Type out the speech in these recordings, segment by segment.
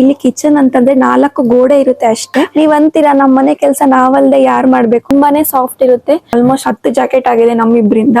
ಇಲ್ಲಿ ಕಿಚನ್ ಅಂತಂದ್ರೆ ನಾಲ್ಕು ಗೋಡೆ ಇರುತ್ತೆ ಅಷ್ಟೇ. ನೀವ್ ಅಂತೀರಾ, ನಮ್ ಮನೆ ಕೆಲಸ ನಾವಲ್ದೆ ಯಾರ್ ಮಾಡ್ಬೇಕು? ತುಂಬಾನೇ ಸಾಫ್ಟ್ ಇರುತ್ತೆ. ಆಲ್ಮೋಸ್ಟ್ ಹತ್ತು ಜಾಕೆಟ್ ಆಗಿದೆ ನಮ್ಮಿಬ್ರಿಂದ.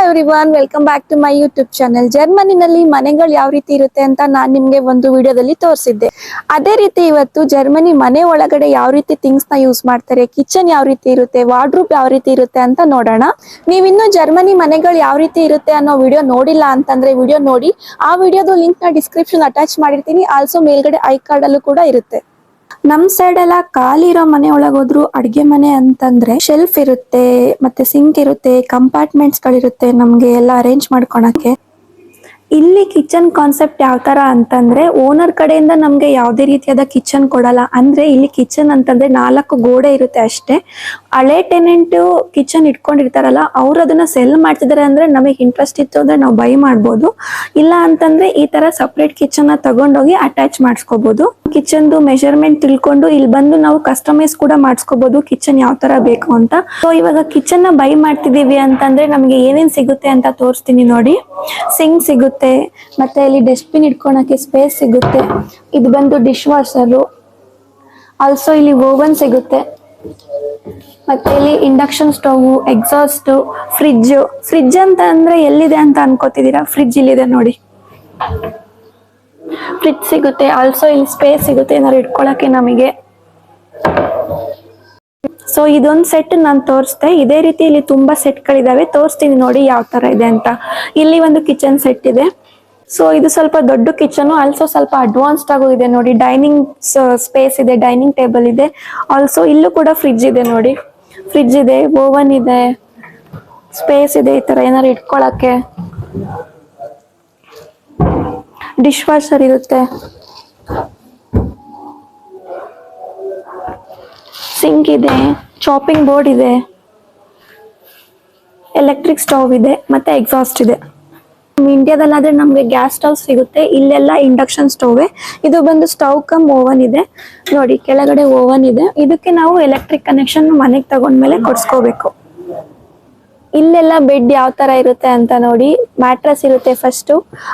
Hello everyone welcome back to my YouTube channel ಜರ್ಮನಿನಲ್ಲಿ ಮನೆಗಳು ಯಾವ ರೀತಿ ಇರುತ್ತೆ ಅಂತ ನಾನ್ ನಿಮ್ಗೆ ಒಂದು ವಿಡಿಯೋದಲ್ಲಿ ತೋರಿಸಿದ್ದೆ. ಅದೇ ರೀತಿ ಇವತ್ತು ಜರ್ಮನಿ ಮನೆ ಒಳಗಡೆ ಯಾವ ರೀತಿ ಥಿಂಗ್ಸ್ನ ಯೂಸ್ ಮಾಡ್ತಾರೆ ಕಿಚನ್ ಯಾವ ರೀತಿ ಇರುತ್ತೆ ವಾರ್ಡ್ರೂಪ್ ಯಾವ ರೀತಿ ಇರುತ್ತೆ ಅಂತ ನೋಡೋಣ. ನೀವಿನ್ನೂ ಜರ್ಮನಿ ಮನೆಗಳು ಯಾವ ರೀತಿ ಇರುತ್ತೆ ಅನ್ನೋ ವಿಡಿಯೋ ನೋಡಿಲ್ಲ ಅಂತಂದ್ರೆ ವಿಡಿಯೋ ನೋಡಿ. ಆ ವಿಡಿಯೋದು ಲಿಂಕ್ನ ಡಿಸ್ಕ್ರಿಪ್ಷನ್ ಅಟ್ಯಾಚ್ ಮಾಡಿರ್ತೀನಿ. ಆಲ್ಸೋ ಮೇಲ್ಗಡೆ ಐ ಕಾರ್ಡ್ ಅಲ್ಲೂ ಕೂಡ ಇರುತ್ತೆ. ನಮ್ ಸೈಡ್ ಎಲ್ಲ ಖಾಲಿ ಇರೋ ಮನೆ ಒಳಗ್ ಹೋದ್ರು ಅಡ್ಗೆ ಮನೆ ಅಂತಂದ್ರೆ ಶೆಲ್ಫ್ ಇರುತ್ತೆ, ಮತ್ತೆ ಸಿಂಕ್ ಇರುತ್ತೆ ಕಂಪಾರ್ಟ್ಮೆಂಟ್ಸ್ ಗಳಿರುತ್ತೆ ನಮ್ಗೆ ಎಲ್ಲ ಅರೇಂಜ್ ಮಾಡ್ಕೊಳಕ್ಕೆ. ಇಲ್ಲಿ ಕಿಚನ್ ಕಾನ್ಸೆಪ್ಟ್ ಯಾವ ತರ ಅಂತಂದ್ರೆ ಓನರ್ ಕಡೆಯಿಂದ ನಮ್ಗೆ ಯಾವುದೇ ರೀತಿಯಾದ ಕಿಚನ್ ಕೊಡಲ್ಲ. ಅಂದ್ರೆ ಇಲ್ಲಿ ಕಿಚನ್ ಅಂತಂದ್ರೆ ನಾಲ್ಕು ಗೋಡೆ ಇರುತ್ತೆ ಅಷ್ಟೇ. ಹಳೆ ಟೆನೆಂಟ್ ಕಿಚನ್ ಇಟ್ಕೊಂಡಿರ್ತಾರಲ್ಲ, ಅವ್ರು ಅದನ್ನ ಸೆಲ್ ಮಾಡ್ತಿದಾರೆ ಅಂದ್ರೆ ನಮಗೆ ಇಂಟ್ರೆಸ್ಟ್ ಇತ್ತು ಅಂದ್ರೆ ನಾವು ಬೈ ಮಾಡ್ಬೋದು. ಇಲ್ಲ ಅಂತಂದ್ರೆ ಈ ತರ ಸಪ್ರೇಟ್ ಕಿಚನ್ನ ತಗೊಂಡೋಗಿ ಅಟ್ಯಾಚ್ ಮಾಡಿಸ್ಕೋಬಹುದು ಕಿಚನ್ದು ಮೆಷರ್ಮೆಂಟ್ ತಿಳ್ಕೊಂಡು ಇಲ್ಲಿ ಬಂದು ನಾವು ಕಸ್ಟಮೈಸ್ ಕೂಡ ಮಾಡಿಸ್ಕೋಬಹುದು ಕಿಚನ್ ಯಾವ ತರ ಬೇಕು ಅಂತ. ಸೊ ಇವಾಗ ಕಿಚನ್ನ ಬೈ ಮಾಡ್ತಿದೀವಿ ಅಂತಂದ್ರೆ ನಮ್ಗೆ ಏನೇನ್ ಸಿಗುತ್ತೆ ಅಂತ ತೋರಿಸ್ತೀನಿ ನೋಡಿ. ಸಿಂಗ್ ಸಿಗುತ್ತೆ. ಮತ್ತೆ ಇಲ್ಲಿ ಡಸ್ಟ್ಬಿನ್ ಇಟ್ಕೊಳಕ್ಕೆ ಸ್ಪೇಸ್ ಸಿಗುತ್ತೆ. ಇದು ಬಂದು ಡಿಶ್ ವಾಷರು ಆಲ್ಸೋ ಇಲ್ಲಿ ಓವನ್ ಸಿಗುತ್ತೆ. ಮತ್ತೆ ಇಲ್ಲಿ induction stove exhaust fridge fridge ಅಂತ ಅಂದ್ರೆ ಎಲ್ಲಿದೆ ಅಂತ ಅನ್ಕೋತಿದ್ದೀರಾ? ಫ್ರಿಡ್ಜ್ ಇಲ್ಲಿದೆ ನೋಡಿ. ಫ್ರಿಡ್ಜ್ ಸಿಗುತ್ತೆ. ಆಲ್ಸೋ ಇಲ್ಲಿ ಸ್ಪೇಸ್ ಸಿಗುತ್ತೆ ಏನಾದ್ರು ಇಟ್ಕೊಳಕ್ಕೆ ನಮಗೆ. ಸೊ ಇದೊಂದು ಸೆಟ್ ನಾನು ತೋರಿಸ್ದೆ. ಇದೇ ರೀತಿ ಇಲ್ಲಿ ತುಂಬಾ ಸೆಟ್ಗಳಿದಾವೆ ತೋರಿಸ್ತೀನಿ ನೋಡಿ ಯಾವ ತರ ಇದೆ ಅಂತ. ಇಲ್ಲಿ ಒಂದು ಕಿಚನ್ ಸೆಟ್ ಇದೆ. ಸೊ ಇದು ಸ್ವಲ್ಪ ದೊಡ್ಡ ಕಿಚನ್ ಆಲ್ಸೋ ಸ್ವಲ್ಪ ಅಡ್ವಾನ್ಸ್ಡ್ ಆಗು ಇದೆ ನೋಡಿ. ಡೈನಿಂಗ್ ಸ್ಪೇಸ್ ಇದೆ ಡೈನಿಂಗ್ ಟೇಬಲ್ ಇದೆ. ಆಲ್ಸೋ ಇಲ್ಲೂ ಕೂಡ ಫ್ರಿಡ್ಜ್ ಇದೆ ನೋಡಿ. ಫ್ರಿಡ್ಜ್ ಇದೆ ಓವನ್ ಇದೆ. ಸ್ಪೇಸ್ ಇದೆ ಈ ತರ ಏನಾರು ಇಟ್ಕೊಳಕ್ಕೆ. ಡಿಶ್ ವಾಷರ್ ಇರುತ್ತೆ. ಸಿಂಕ್ ಇದೆ. ಚಾಪಿಂಗ್ ಬೋರ್ಡ್ ಇದೆ. ಎಲೆಕ್ಟ್ರಿಕ್ ಸ್ಟವ್ ಇದೆ, ಮತ್ತೆ ಎಕ್ಸಾಸ್ಟ್ ಇದೆ. ನಮ್ಮ ಇಂಡಿಯಾದಲ್ಲಾದ್ರೆ ನಮಗೆ ಗ್ಯಾಸ್ ಸ್ಟವ್ ಸಿಗುತ್ತೆ. ಇಲ್ಲೆಲ್ಲ ಇಂಡಕ್ಷನ್ ಸ್ಟವ್ ಇದು ಬಂದು ಸ್ಟವ್ ಕಮ್ ಓವನ್ ಇದೆ. ನೋಡಿ, ಕೆಳಗಡೆ ಓವನ್ ಇದೆ. ಇದಕ್ಕೆ ನಾವು ಎಲೆಕ್ಟ್ರಿಕ್ ಕನೆಕ್ಷನ್ ಮನೆಗೆ ತಗೊಂಡ್ಮೇಲೆ ಕೊಡ್ಸ್ಕೋಬೇಕು. ಇಲ್ಲೆಲ್ಲ ಬೆಡ್ ಯಾವ ತರ ಇರುತ್ತೆ ಅಂತ ನೋಡಿ ಮ್ಯಾಟ್ರಸ್ ಇರುತ್ತೆ ಫಸ್ಟ್.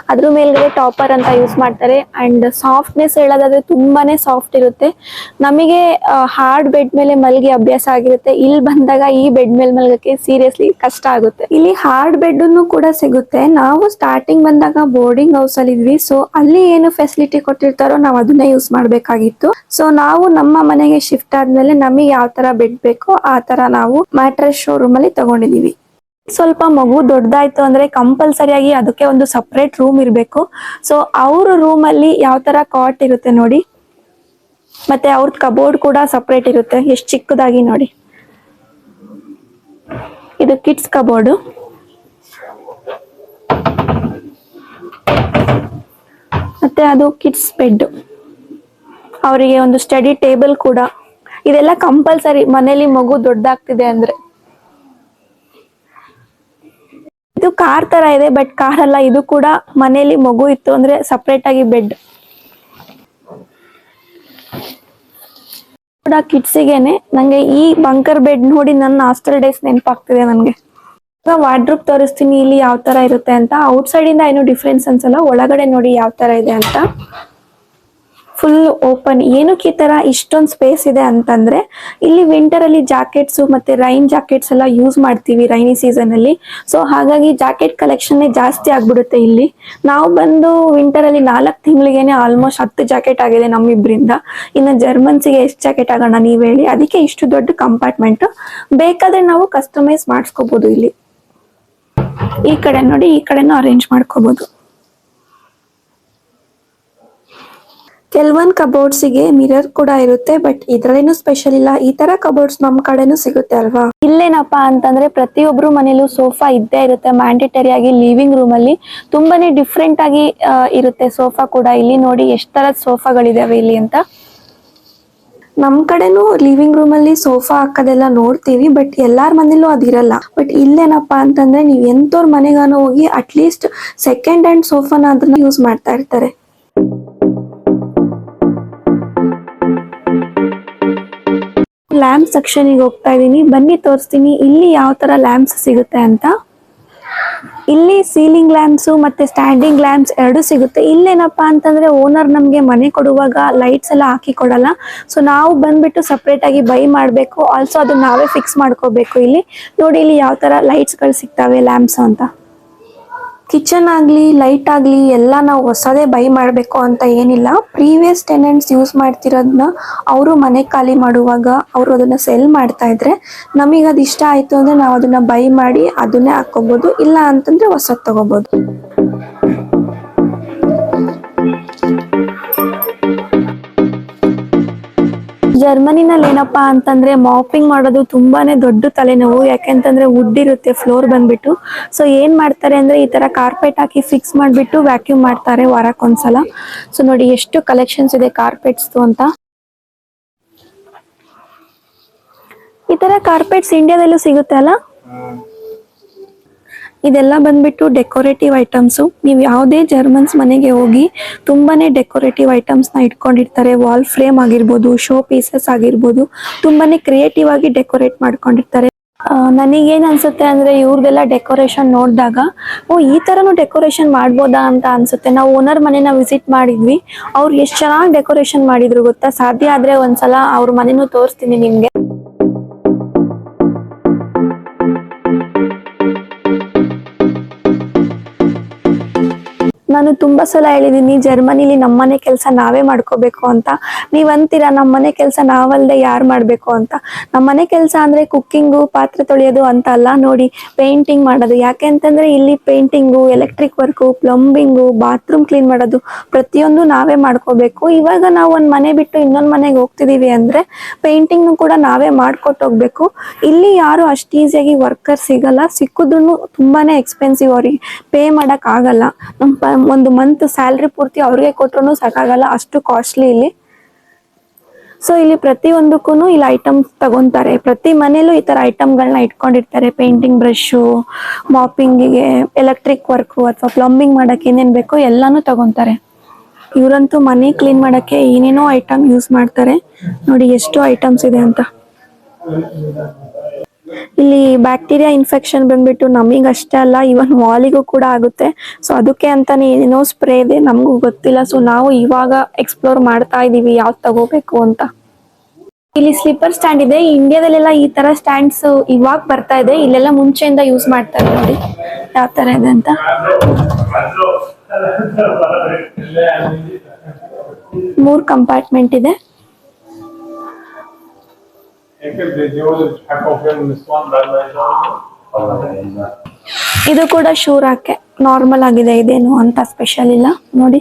ಅದ್ರ ಮೇಲ್ಗಡೆ ಟಾಪರ್ ಅಂತ ಯೂಸ್ ಮಾಡ್ತಾರೆ. ಅಂಡ್ ಸಾಫ್ಟ್ನೆಸ್ ಹೇಳೋದಾದ್ರೆ ತುಂಬಾನೇ ಸಾಫ್ಟ್ ಇರುತ್ತೆ. ನಮಗೆ ಹಾರ್ಡ್ ಬೆಡ್ ಮೇಲೆ ಮಲ್ಗಿ ಅಭ್ಯಾಸ ಆಗಿರುತ್ತೆ. ಇಲ್ಲಿ ಬಂದಾಗ ಈ ಬೆಡ್ ಮೇಲೆ ಮಲ್ಗಕ್ಕೆ ಸೀರಿಯಸ್ಲಿ ಕಷ್ಟ ಆಗುತ್ತೆ. ಇಲ್ಲಿ ಹಾರ್ಡ್ ಬೆಡ್ ಕೂಡ ಸಿಗುತ್ತೆ. ನಾವು ಸ್ಟಾರ್ಟಿಂಗ್ ಬಂದಾಗ ಬೋರ್ಡಿಂಗ್ ಹೌಸ್ ಅಲ್ಲಿ ಇದ್ವಿ. ಸೊ, ಅಲ್ಲಿ ಏನು ಫೆಸಿಲಿಟಿ ಕೊಟ್ಟಿರ್ತಾರೋ ನಾವು ಅದನ್ನೇ ಯೂಸ್ ಮಾಡ್ಬೇಕಾಗಿತ್ತು. ಸೊ, ನಾವು ನಮ್ಮ ಮನೆಗೆ ಶಿಫ್ಟ್ ಆದ್ಮೇಲೆ ನಮಗೆ ಯಾವ ತರ ಬೆಡ್ ಬೇಕೋ ಆ ತರ ನಾವು ಮ್ಯಾಟ್ರಸ್ ಶೋರೂಮ್ ಅಲ್ಲಿ ತಗೊಂಡಿದೀವಿ. ಸ್ವಲ್ಪ ಮಗು ದೊಡ್ಡದಾಯ್ತು ಅಂದ್ರೆ ಕಂಪಲ್ಸರಿಯಾಗಿ ಅದಕ್ಕೆ ಒಂದು ಸಪ್ರೇಟ್ ರೂಮ್ ಇರಬೇಕು. ಸೊ ಅವ್ರ ರೂಮ್ ಅಲ್ಲಿ ಯಾವ ತರ ಕಾಟ್ ಇರುತ್ತೆ ನೋಡಿ. ಮತ್ತೆ ಅವ್ರದ್ ಕಬೋರ್ಡ್ ಕೂಡ ಸಪ್ರೇಟ್ ಇರುತ್ತೆ. ಎಷ್ಟು ಚಿಕ್ಕದಾಗಿ ನೋಡಿ. ಇದು ಕಿಡ್ಸ್ ಕಬೋರ್ಡ್ ಮತ್ತೆ ಅದು ಕಿಡ್ಸ್ ಬೆಡ್ ಅವರಿಗೆ ಒಂದು ಸ್ಟಡಿ ಟೇಬಲ್ ಕೂಡ. ಇದೆಲ್ಲ ಕಂಪಲ್ಸರಿ ಮನೇಲಿ ಮಗು ದೊಡ್ಡದಾಗ್ತಿದೆ ಅಂದ್ರೆ. ಇದು ಕಾರ್ ತರ ಇದೆ ಬಟ್ ಕಾರ್ ಅಲ್ಲ, ಇದು ಕೂಡ ಮನೆಯಲ್ಲಿ ಮಗು ಇತ್ತು ಅಂದ್ರೆ ಸಪ್ರೇಟ್ ಆಗಿ ಬೆಡ್ ಕೂಡ ಕಿಡ್ಸಿಗೆನೆ ನಂಗೆ ಈ ಬಂಕರ್ ಬೆಡ್ ನೋಡಿ ನನ್ನ ಹಾಸ್ಟೆಲ್ ಡೇಸ್ ನೆನಪಾಗ್ತಿದೆ ನನ್ಗೆ. ವಾರ್ಡ್ರೂಪ್ ತೋರಿಸ್ತೀನಿ, ಇಲ್ಲಿ ಯಾವ ತರ ಇರುತ್ತೆ ಅಂತ. ಔಟ್ ಸೈಡ್ ಇಂದ ಏನು ಡಿಫ್ರೆನ್ಸ್ ಅನ್ಸಲ್ಲ, ಒಳಗಡೆ ನೋಡಿ ಯಾವ ತರ ಇದೆ ಅಂತ. ಫುಲ್ ಓಪನ್ ಏನಕ್ಕೆ ಈ ತರ ಇಷ್ಟೊಂದು ಸ್ಪೇಸ್ ಇದೆ ಅಂತಂದ್ರೆ, ಇಲ್ಲಿ ವಿಂಟರ್ ಅಲ್ಲಿ ಜಾಕೆಟ್ಸ್ ಮತ್ತೆ ರೈನ್ ಜಾಕೆಟ್ಸ್ ಎಲ್ಲ ಯೂಸ್ ಮಾಡ್ತೀವಿ ರೈನಿ ಸೀಸನ್ ಅಲ್ಲಿ. ಸೊ ಹಾಗಾಗಿ ಜಾಕೆಟ್ ಕಲೆಕ್ಷನ್ ಜಾಸ್ತಿ ಆಗ್ಬಿಡುತ್ತೆ ಇಲ್ಲಿ. ನಾವು ಬಂದು ವಿಂಟರ್ ಅಲ್ಲಿ ನಾಲ್ಕು ತಿಂಗಳಿಗೆನೆ ಆಲ್ಮೋಸ್ಟ್ ಹತ್ತು ಜಾಕೆಟ್ ಆಗಿದೆ ನಮ್ಮಿಬ್ರಿಂದ. ಇನ್ನು ಜರ್ಮನ್ಸಿಗೆ ಎಷ್ಟು ಜಾಕೆಟ್ ಆಗೋಣ ನೀವ್ ಹೇಳಿ. ಅದಕ್ಕೆ ಇಷ್ಟು ದೊಡ್ಡ ಕಂಪಾರ್ಟ್ಮೆಂಟ್ ಬೇಕಾದ್ರೆ ನಾವು ಕಸ್ಟಮೈಸ್ ಮಾಡಿಸ್ಕೋಬಹುದು ಇಲ್ಲಿ. ಈ ಕಡೆ ನೋಡಿ, ಈ ಕಡೆನೂ ಅರೇಂಜ್ ಮಾಡ್ಕೋಬಹುದು ಕೆಲವೊಂದ್ ಕಬೋರ್ಡ್ಸಿಗೆ ಮಿರರ್ ಕೂಡ ಇರುತ್ತೆ ಬಟ್ ಇದ್ರಲ್ಲೇನು ಸ್ಪೆಷಲ್ ಇಲ್ಲ. ಈ ತರ ಕಬೋರ್ಡ್ಸ್ ನಮ್ ಕಡೆನೂ ಸಿಗುತ್ತೆ ಅಲ್ವಾ? ಇಲ್ಲೇನಪ್ಪಾ ಅಂತಂದ್ರೆ ಪ್ರತಿಯೊಬ್ರು ಮನೇಲೂ ಸೋಫಾ ಇದ್ದೇ ಇರುತ್ತೆ. ಮ್ಯಾಂಡೇಟರಿ ಆಗಿ ಲಿವಿಂಗ್ ರೂಮ್ ಅಲ್ಲಿ ತುಂಬಾನೇ ಡಿಫ್ರೆಂಟ್ ಆಗಿ ಇರುತ್ತೆ ಸೋಫಾ ಕೂಡ. ಇಲ್ಲಿ ನೋಡಿ ಎಷ್ಟ್ ತರದ್ ಸೋಫಾಗಳಿದಾವೆ ಇಲ್ಲಿ ಅಂತ. ನಮ್ ಕಡೆನೂ ಲಿವಿಂಗ್ ರೂಮ್ ಅಲ್ಲಿ ಸೋಫಾ ಹಾಕೋದೆಲ್ಲ ನೋಡ್ತೀವಿ ಬಟ್ ಎಲ್ಲಾರ್ ಮನೇಲೂ ಅದಿರಲ್ಲ. ಬಟ್ ಇಲ್ಲೇನಪ್ಪಾ ಅಂತಂದ್ರೆ ನೀವ್ ಎಂತೋರ್ ಮನೆಗಾನು ಹೋಗಿ ಅಟ್ಲೀಸ್ಟ್ ಸೆಕೆಂಡ್ ಹ್ಯಾಂಡ್ ಸೋಫಾನ ಅದನ್ನ ಯೂಸ್ ಮಾಡ್ತಾ ಇರ್ತಾರೆ. ಲ್ಯಾಂಪ್ ಸೆಕ್ಷನ್ಗೆ ಹೋಗ್ತಾ ಇದೀನಿ ಬನ್ನಿ, ತೋರಿಸ್ತೀನಿ. ಇಲ್ಲಿ ಯಾವ ತರ ಲ್ಯಾಂಪ್ಸ್ ಸಿಗುತ್ತೆ ಅಂತ. ಇಲ್ಲಿ ಸೀಲಿಂಗ್ ಲ್ಯಾಂಪ್ಸು ಮತ್ತೆ ಸ್ಟ್ಯಾಂಡಿಂಗ್ ಲ್ಯಾಂಪ್ಸ್ ಎರಡು ಸಿಗುತ್ತೆ. ಇಲ್ಲೇನಪ್ಪ ಅಂತಂದ್ರೆ ಓನರ್ ನಮಗೆ ಮನೆ ಕೊಡುವಾಗ ಲೈಟ್ಸ್ ಎಲ್ಲ ಹಾಕಿ ಕೊಡಲ್ಲ. ಸೊ ನಾವು ಬಂದ್ಬಿಟ್ಟು ಸಪ್ರೇಟ್ ಆಗಿ ಬೈ ಮಾಡಬೇಕು. ಆಲ್ಸೋ ಅದನ್ನ ನಾವೇ ಫಿಕ್ಸ್ ಮಾಡ್ಕೋಬೇಕು ಇಲ್ಲಿ. ನೋಡಿ, ಇಲ್ಲಿ ಯಾವ ತರ ಲೈಟ್ಸ್ಗಳು ಸಿಗ್ತವೆ ಲ್ಯಾಂಪ್ಸ್ ಅಂತ. ಕಿಚನ್ ಆಗಲಿ ಲೈಟ್ ಆಗಲಿ ಎಲ್ಲ ನಾವು ಹೊಸದೇ ಬೈ ಮಾಡಬೇಕು ಅಂತ ಏನಿಲ್ಲ. ಪ್ರೀವಿಯಸ್ ಟೆನೆಂಟ್ಸ್ ಯೂಸ್ ಮಾಡ್ತಿರೋದನ್ನ ಅವರು ಮನೆ ಖಾಲಿ ಮಾಡುವಾಗ ಅವರು ಅದನ್ನ ಸೆಲ್ ಮಾಡ್ತಾ ಇದ್ರೆ ನಮಗೆ ಅದು ಇಷ್ಟ ಆಯ್ತು ಅಂದ್ರೆ ನಾವು ಅದನ್ನ ಬೈ ಮಾಡಿ ಅದನ್ನೇ ಹಾಕೋಬಹುದು ಇಲ್ಲ ಅಂತಂದ್ರೆ ಹೊಸದ್ ತಗೋಬಹುದು ಜರ್ಮನಿನಲ್ಲಿ ಏನಪ್ಪಾ ಅಂತಂದ್ರೆ ಮಾಪಿಂಗ್ ಮಾಡೋದು ತುಂಬಾನೇ ದೊಡ್ಡ ತಲೆನೋವು. ಯಾಕೆಂತಂದ್ರೆ ವುಡ್ ಇರುತ್ತೆ ಫ್ಲೋರ್ ಬಂದ್ಬಿಟ್ಟು. ಸೊ ಏನ್ ಮಾಡ್ತಾರೆ ಅಂದ್ರೆ ಈ ತರ ಕಾರ್ಪೆಟ್ ಹಾಕಿ ಫಿಕ್ಸ್ ಮಾಡ್ಬಿಟ್ಟು ವ್ಯಾಕ್ಯೂಮ್ ಮಾಡ್ತಾರೆ ವಾರಕ್ಕೊಂದ್ಸಲ ಸೊ ನೋಡಿ ಎಷ್ಟು ಕಲೆಕ್ಷನ್ಸ್ ಇದೆ ಕಾರ್ಪೆಟ್ಸ್ ಅಂತ. ಈ ತರ ಕಾರ್ಪೆಟ್ಸ್ ಇಂಡಿಯಾದಲ್ಲೂ ಸಿಗುತ್ತೆ ಅಲ್ಲ? ಇದೆಲ್ಲ ಬಂದ್ಬಿಟ್ಟು ಡೆಕೋರೇಟಿವ್ ಐಟಮ್ಸು ನೀವು ಯಾವುದೇ ಜರ್ಮನ್ಸ್ ಮನೆಗೆ ಹೋಗಿ ತುಂಬಾನೇ ಡೆಕೋರೇಟಿವ್ ಐಟಮ್ಸ್ನ ಇಟ್ಕೊಂಡಿರ್ತಾರೆ. ವಾಲ್ ಫ್ರೇಮ್ ಆಗಿರ್ಬೋದು ಶೋ ಪೀಸಸ್ ಆಗಿರ್ಬೋದು, ತುಂಬಾನೇ ಕ್ರಿಯೇಟಿವ್ ಆಗಿ ಡೆಕೋರೇಟ್ ಮಾಡ್ಕೊಂಡಿರ್ತಾರೆ. ನನಗೇನು ಅನ್ಸುತ್ತೆ ಅಂದ್ರೆ ಇವ್ರದೆಲ್ಲ ಡೆಕೋರೇಷನ್ ನೋಡಿದಾಗ, ಓ, ಈ ಥರನೂ ಡೆಕೋರೇಷನ್ ಮಾಡ್ಬೋದಾ ಅಂತ ಅನ್ಸುತ್ತೆ. ನಾವು ಓನರ್ ಮನೆನ ವಿಸಿಟ್ ಮಾಡಿದ್ವಿ. ಅವ್ರು ಎಷ್ಟು ಚೆನ್ನಾಗಿ ಡೆಕೋರೇಷನ್ ಮಾಡಿದ್ರು ಗೊತ್ತಾ? ಸಾಧ್ಯ ಆದ್ರೆ ಒಂದ್ಸಲ ಅವ್ರ ಮನೆನೂ ತೋರಿಸ್ತೀನಿ ನಿಮ್ಗೆ. ನಾನು ತುಂಬಾ ಸಲ ಹೇಳಿದೀನಿ, ಜರ್ಮನಿಲಿ ನಮ್ಮನೆ ಕೆಲಸ ನಾವೇ ಮಾಡ್ಕೋಬೇಕು ಅಂತ. ನೀವ್ ಅಂತೀರಾ ನಮ್ಮನೆ ಕೆಲಸ ನಾವಲ್ದೆ ಯಾರು ಮಾಡಬೇಕು ಅಂತ? ನಮ್ಮನೆ ಕೆಲಸ ಅಂದ್ರೆ ಕುಕ್ಕಿಂಗು, ಪಾತ್ರೆ ತೊಳೆಯೋದು ಅಂತ ಅಲ್ಲ ನೋಡಿ, ಪೇಂಟಿಂಗ್ ಮಾಡೋದು. ಯಾಕೆ ಅಂತಂದ್ರೆ ಇಲ್ಲಿ painting, electric work, plumbing, bathroom clean ಮಾಡೋದು ಪ್ರತಿಯೊಂದು ನಾವೇ ಮಾಡ್ಕೋಬೇಕು. ಇವಾಗ ನಾವು ಒಂದು ಮನೆ ಬಿಟ್ಟು ಇನ್ನೊಂದ್ ಮನೆಗೆ ಹೋಗ್ತಿದೀವಿ ಅಂದ್ರೆ ಪೇಂಟಿಂಗ್ ಕೂಡ ನಾವೇ ಮಾಡ್ಕೊಟ್ಟು ಹೋಗ್ಬೇಕು. ಇಲ್ಲಿ ಯಾರು ಅಷ್ಟು ಈಸಿಯಾಗಿ ವರ್ಕರ್ ಸಿಗಲ್ಲ. ಸಿಕ್ಕಿದ್ರು ತುಂಬಾನೇ ಎಕ್ಸ್ಪೆನ್ಸಿವ್ ಅವ್ರಿಗೆ. ಪೇ ಮಾಡೋಕ್ಕಾಗಲ್ಲ ಆಗಲ್ಲ. ನಮ್ ಪ- ಒಂದು ಮಂತ್ ಸ್ಯಾಲ್ರಿ ಪೂರ್ತಿ ಅವ್ರಿಗೆ ಕೊಟ್ರು ಸಾಕಾಗಲ್ಲ, ಅಷ್ಟು ಕಾಸ್ಟ್ಲಿ ಇಲ್ಲಿ. ಸೊ ಇಲ್ಲಿ ಪ್ರತಿಯೊಂದಕ್ಕೂ ಇಲ್ಲಿ ಐಟಮ್ಸ್ ತಗೊಂತಾರೆ. ಪ್ರತಿ ಮನೇಲೂ ಈ ತರ ಐಟಮ್ಗಳನ್ನ ಇಟ್ಕೊಂಡಿರ್ತಾರೆ. ಪೇಂಟಿಂಗ್ ಬ್ರಷು ಮಾಪಿಂಗಿಗೆ ಎಲೆಕ್ಟ್ರಿಕ್ ವರ್ಕು ಅಥವಾ ಪ್ಲಂಬಿಂಗ್ ಮಾಡಕ್ಕೆ ಏನೇನ್ ಬೇಕೋ ಎಲ್ಲಾನು ತಗೊಂತಾರೆ. ಇವರಂತೂ ಮನೆ ಕ್ಲೀನ್ ಮಾಡಕ್ಕೆ ಏನೇನೋ ಐಟಮ್ ಯೂಸ್ ಮಾಡ್ತಾರೆ. ನೋಡಿ, ಎಷ್ಟು ಐಟಮ್ಸ್ ಇದೆ ಅಂತ. ಇಲ್ಲಿ ಬ್ಯಾಕ್ಟೀರಿಯಾ ಇನ್ಫೆಕ್ಷನ್ ಬಂದ್ಬಿಟ್ಟು ನಮಗೆ ಅಷ್ಟೇ ಅಲ್ಲ ಇವನ್ ವಾಲಿಗೂ ಕೂಡ ಆಗುತ್ತೆ. ಸೊ ಅದಕ್ಕೆ ಅಂತಾನೆ ಏನೇನೋ ಸ್ಪ್ರೇ ಇದೆ, ನಮಗೂ ಗೊತ್ತಿಲ್ಲ. ಸೊ ನಾವು ಇವಾಗ ಎಕ್ಸ್ಪ್ಲೋರ್ ಮಾಡ್ತಾ ಇದೀವಿ ಯಾವ್ದು ತಗೋಬೇಕು ಅಂತ. ಇಲ್ಲಿ ಸ್ಲೀಪರ್ ಸ್ಟ್ಯಾಂಡ್ ಇದೆ. ಇಂಡಿಯಾದಲ್ಲೆಲ್ಲ ಈ ತರ ಸ್ಟ್ಯಾಂಡ್ಸ್ ಇವಾಗ ಬರ್ತಾ ಇದೆ. ಇಲ್ಲೆಲ್ಲ ಮುಂಚೆಯಿಂದ ಯೂಸ್ ಮಾಡ್ತಾರೆ ನೋಡಿ ಯಾವ ತರ ಇದೆ ಅಂತ. ಮೂರ್ ಕಂಪಾರ್ಟ್ಮೆಂಟ್ ಇದೆ. ಇದು? ಕೂಡ ಶೂರಾಕೆ ನಾರ್ಮಲ್ ಆಗಿದೆ, ಇದೇನು ಅಂತ ಸ್ಪೆಷಲ್ ಇಲ್ಲ. ನೋಡಿ.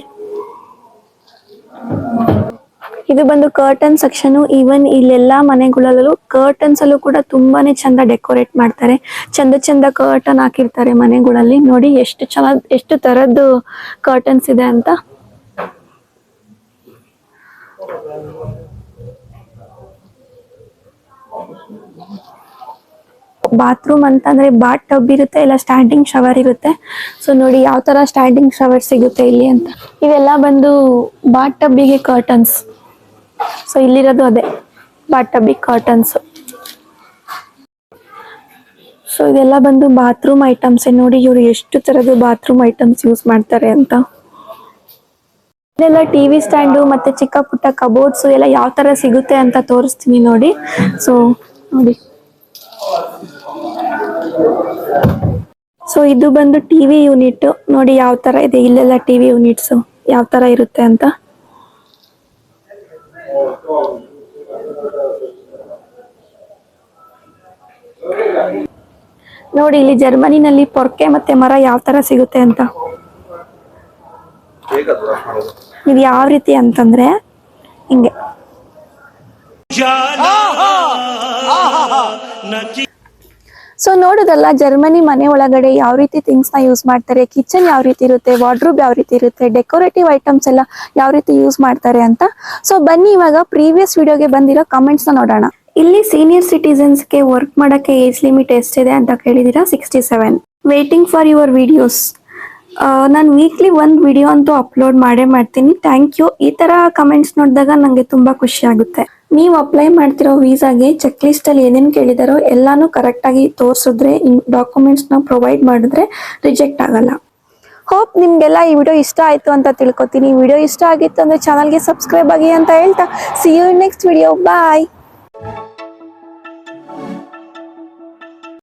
ಇದು ಬಂದು ಕರ್ಟನ್ ಸೆಕ್ಷನ್ ಈವನ್ ಇಲ್ಲೆಲ್ಲ ಮನೆಗಳಲ್ಲೂ ಕರ್ಟನ್ಸ್ ಅಲ್ಲೂ ಕೂಡ ತುಂಬಾನೇ ಚಂದ ಡೆಕೋರೇಟ್ ಮಾಡ್ತಾರೆ. ಚಂದ ಚಂದ ಕರ್ಟನ್ ಹಾಕಿರ್ತಾರೆ ಮನೆಗಳಲ್ಲಿ. ನೋಡಿ, ಎಷ್ಟು ಚಂದ, ಎಷ್ಟು ತರದ್ದು ಕರ್ಟನ್ಸ್ ಇದೆ ಅಂತ. ಬಾತ್ರೂಮ್ ಅಂತಂದ್ರೆ ಬಾತ್ ಟಬ್ ಇರುತ್ತೆ, ಇಲ್ಲ ಸ್ಟ್ಯಾಂಡಿಂಗ್ ಶವರ್ ಇರುತ್ತೆ. ಸೊ ನೋಡಿ ಯಾವ ತರ ಸ್ಟ್ಯಾಂಡಿಂಗ್ ಶವರ್ ಸಿಗುತ್ತೆ ಇಲ್ಲಿ ಅಂತ. ಇವೆಲ್ಲ ಬಂದು ಬಾತ್ ಟಬ್ಬಿಗೆ ಕರ್ಟನ್ಸ್ ಸೊ ಇಲ್ಲಿರೋದು ಅದೇ ಬಾತ್ ಟಬ್ಬಿಗೆ ಕರ್ಟನ್ಸ್ ಸೊ ಇದೆಲ್ಲ ಬಂದು ಬಾತ್ರೂಮ್ ಐಟಮ್ಸ್ ನೋಡಿ ಇವರು ಎಷ್ಟು ತರದ್ದು ಬಾತ್ರೂಮ್ ಐಟಮ್ಸ್ ಯೂಸ್ ಮಾಡ್ತಾರೆ ಅಂತ. ಇಲ್ಲೆಲ್ಲ ಟಿವಿ ಸ್ಟ್ಯಾಂಡು ಮತ್ತೆ ಚಿಕ್ಕ ಪುಟ್ಟ ಕಬೋರ್ಡ್ಸ್ ಎಲ್ಲ ಯಾವ ತರ ಸಿಗುತ್ತೆ ಅಂತ ತೋರಿಸ್ತೀನಿ ನೋಡಿ. ಸೊ ನೋಡಿ. ಸೊ ಇದು ಬಂದು ಟಿವಿ ಯೂನಿಟ್ ನೋಡಿ ಯಾವ ತರ ಇದೆ ಇಲ್ಲೆಲ್ಲ ಟಿವಿ ಯೂನಿಟ್ಸ್ ಯಾವ ತರ ಇರುತ್ತೆ ಅಂತ. ನೋಡಿ ಇಲ್ಲಿ ಜರ್ಮನಿನಲ್ಲಿ ಪೊರ್ಕೆ ಮತ್ತೆ ಮರ ಯಾವ ತರ ಸಿಗುತ್ತೆ ಅಂತ. ಇದು ಯಾವ ರೀತಿ ಅಂತಂದ್ರೆ ಹಿಂಗೆ. ಸೊ ನೋಡೋದಲ್ಲ ಜರ್ಮನಿ ಮನೆ ಒಳಗಡೆ ಯಾವ ರೀತಿ ಥಿಂಗ್ಸ್ನ ಯೂಸ್ ಮಾಡ್ತಾರೆ ಕಿಚನ್ ಯಾವ ರೀತಿ ಇರುತ್ತೆ ವಾರ್ಡ್ರೂಬ್ ಯಾವ ರೀತಿ ಇರುತ್ತೆ ಡೆಕೋರೇಟಿವ್ ಐಟಮ್ಸ್ ಎಲ್ಲ ಯಾವ ರೀತಿ ಯೂಸ್ ಮಾಡ್ತಾರೆ ಅಂತ. ಸೊ ಬನ್ನಿ ಇವಾಗ ಪ್ರೀವಿಯಸ್ ವಿಡಿಯೋಗೆ ಬಂದಿರೋ ಕಮೆಂಟ್ಸ್ನ ನೋಡೋಣ. ಇಲ್ಲಿ ಸೀನಿಯರ್ ಸಿಟಿಸನ್ಸ್ಗೆ ವರ್ಕ್ ಮಾಡೋಕ್ಕೆ ಏಜ್ ಲಿಮಿಟ್ ಎಷ್ಟಿದೆ ಅಂತ ಕೇಳಿದಿರಾ? Sixty seven waiting for your videos ನಾನು ವೀಕ್ಲಿ ಒಂದು ವಿಡಿಯೋ ಅಂತೂ ಅಪ್ಲೋಡ್ ಮಾಡೇ ಮಾಡ್ತೀನಿ. ಥ್ಯಾಂಕ್ ಯು ಈ ತರ ಕಮೆಂಟ್ಸ್ ನೋಡಿದಾಗ ನನಗೆ ತುಂಬಾ ಖುಷಿ ಆಗುತ್ತೆ. ನೀವು ಅಪ್ಲೈ ಮಾಡ್ತಿರೋ ವೀಸಾಗೆ ಚೆಕ್ ಲಿಸ್ಟ್ ಅಲ್ಲಿ ಏನೇನು ಕೇಳಿದಾರೋ ಎಲ್ಲಾನು ಕರೆಕ್ಟಾಗಿ ತೋರಿಸಿದ್ರೆ ಡಾಕ್ಯುಮೆಂಟ್ಸ್ನ ಪ್ರೊವೈಡ್ ಮಾಡಿದ್ರೆ ರಿಜೆಕ್ಟ್ ಆಗಲ್ಲ. ಹೋಪ್ ನಿಮ್ಗೆಲ್ಲ ಈ ವಿಡಿಯೋ ಇಷ್ಟ ಆಯ್ತು ಅಂತ ತಿಳ್ಕೊತೀನಿ. ವಿಡಿಯೋ ಇಷ್ಟ ಆಗಿತ್ತು ಅಂದ್ರೆ ಚಾನಲ್ಗೆ ಸಬ್ಸ್ಕ್ರೈಬ್ ಆಗಿ ಅಂತ ಹೇಳ್ತಾ. See you next video bye